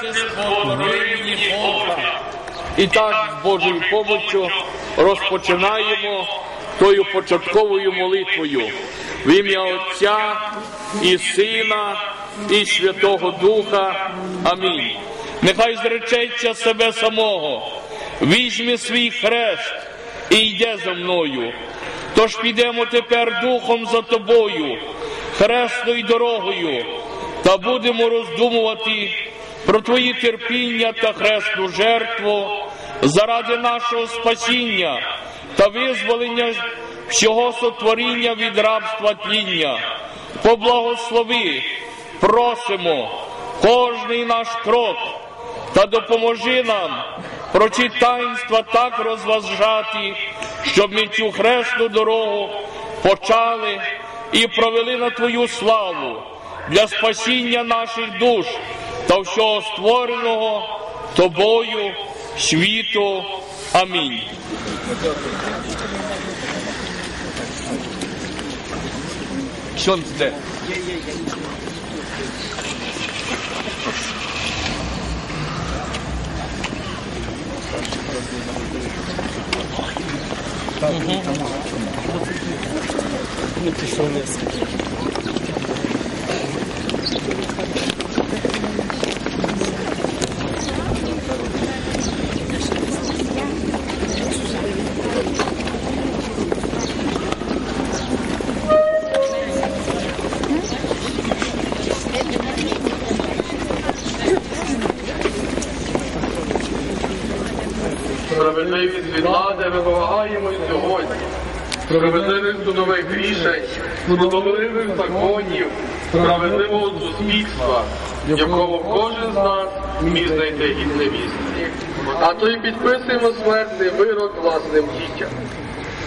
серце мені Бога. І так з Божою помочю розпочинаємо тою початковою молитвою в ім'я Отця і Сина і Святого Духа. Амінь. Нехай зречеться себе самого, візьме свій хрест і йде за мною. Тож підемо тепер духом за тобою, хресною дорогою, та будемо роздумувати про твої терпіння та хресну жертву заради нашого спасіння та визволення всього сотворіння від рабства тління. Поблагослови, просимо кожний наш крок та допоможи нам про ці таїнства так розважати, щоб ми цю хресну дорогу почали і провели на Твою славу для спасіння наших душ та всього створеного Тобою світу. Амінь. Що це? Справедливість від влади вимагаємо й сьогодні. Справедливих судових рішень, справедливих законів, справедливого суспільства, якого кожен з нас міг знайти гідне місце. А то й підписуємо смертний вирок власним дітям.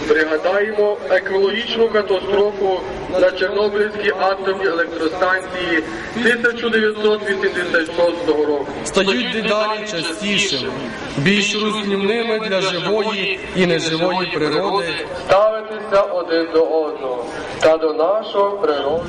Пригадаємо екологічну катастрофу на Чорнобильській атомній електростанції 1986 року. стають дедалі частішими, більш руйнівними для живої і неживої природи. ставитися один до одного та до нашого природи.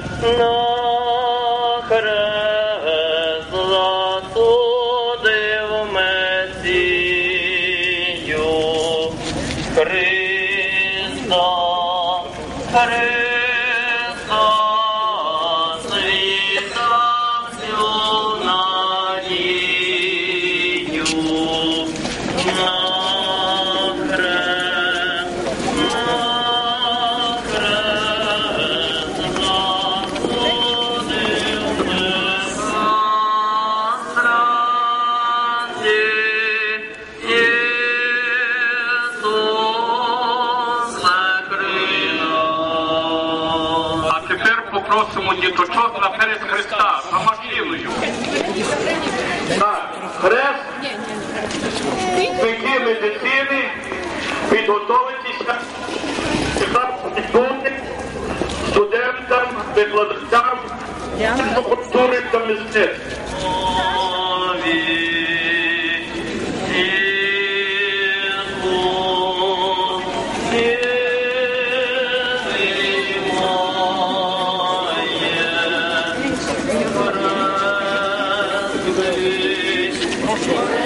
Тепер попросимо діточок на перед Христа за машиною. Так, хрест, вики медицини, підготовитися студентам, викладачам культури та мистецтв.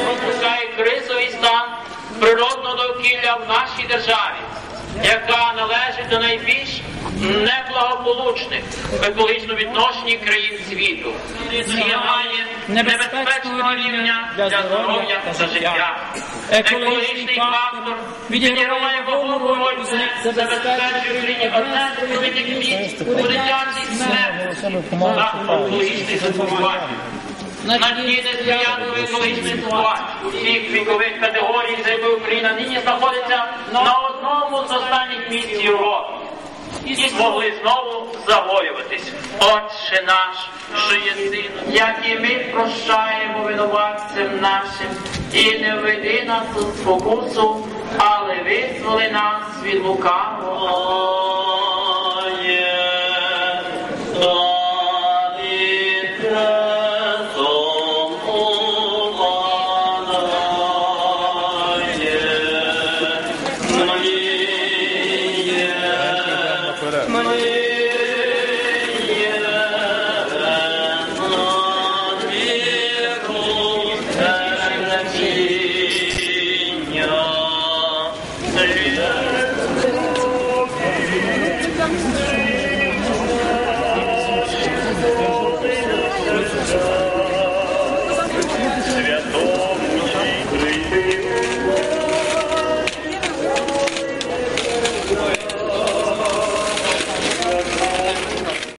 Пропускає кризовий стан природного довкілля в нашій державі, яка належить до найбільш неблагополучних в екологічному відношенні країн світу. Сягає небезпечного рівня для здоров'я та життя. Екологічний фактор відіграває вагому роль у забезпеченні однесних місць у дитячій смерті та екологічних забувань. Несприятливої екологічної ситуації усіх вікових категорій, за Україна нині знаходиться на одному з останніх місць Європи. І змогли знову загоюватись. Отче наш, що єси, як і ми прощаємо винуватцям нашим, і не введи нас у спокусу, але визволи нас від лукавого. Thank you.